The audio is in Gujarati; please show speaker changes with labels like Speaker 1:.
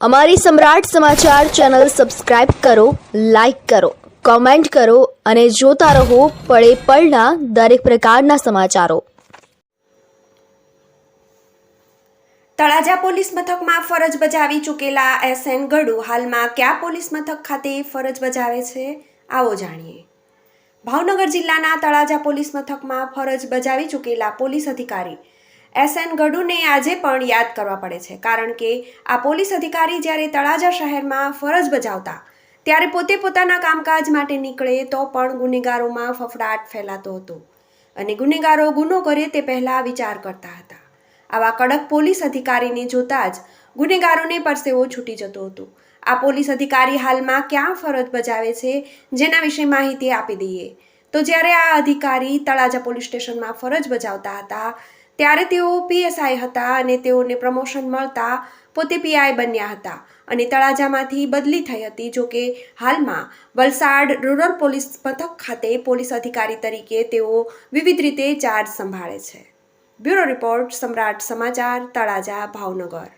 Speaker 1: અમારી સમ્રાટ સમાચાર ચેનલ સબસ્ક્રાઇબ કરો, લાઇક કરો, કોમેન્ટ કરો અને જોતા રહો પળે પળના દરેક પ્રકારના સમાચારો.
Speaker 2: તળાજા પોલીસ મથકમાં ફરજ બજાવી ચૂકેલા એસએન ગડુ હાલમાં કયા પોલીસ મથક ખાતે ફરજ બજાવે છે? આવો જાણીએ. ભાવનગર જિલ્લાના તળાજા પોલીસ મથકમાં ફરજ બજાવી ચૂકેલા પોલીસ અધિકારી એસએન ગડુને આજે પણ યાદ કરવા પડે છે, કારણ કે આ પોલીસ અધિકારી જ્યારે તળાજા શહેરમાં ફરજ બજાવતા, ત્યારે પોતે પોતાના કામકાજ માટે નીકળે તો પણ ગુનેગારોમાં ફફડાટ ફેલાતો હતો અને ગુનેગારો ગુનો કરે તે પહેલાં વિચાર કરતા હતા. આવા કડક પોલીસ અધિકારીને જોતા જ ગુનેગારોને પરસેવો છૂટી જતો હતો. આ પોલીસ અધિકારી હાલમાં ક્યાં ફરજ બજાવે છે, જેના વિશે માહિતી આપી દઈએ? તો જ્યારે આ અધિકારી તળાજા પોલીસ સ્ટેશનમાં ફરજ બજાવતા હતા ત્યારે તેઓ પીએસઆઈ હતા અને તેઓને પ્રમોશન મળતા પોતે પીઆઈ બન્યા હતા અને તળાજામાંથી બદલી થઈ હતી, જો કે હાલમાં વલસાડ રૂરલ પોલીસ મથક ખાતે પોલીસ અધિકારી તરીકે તેઓ વિવિધ રીતે ચાર્જ સંભાળે છે. બ્યુરો રિપોર્ટ સમ્રાટ સમાચાર, તળાજા, ભાવનગર.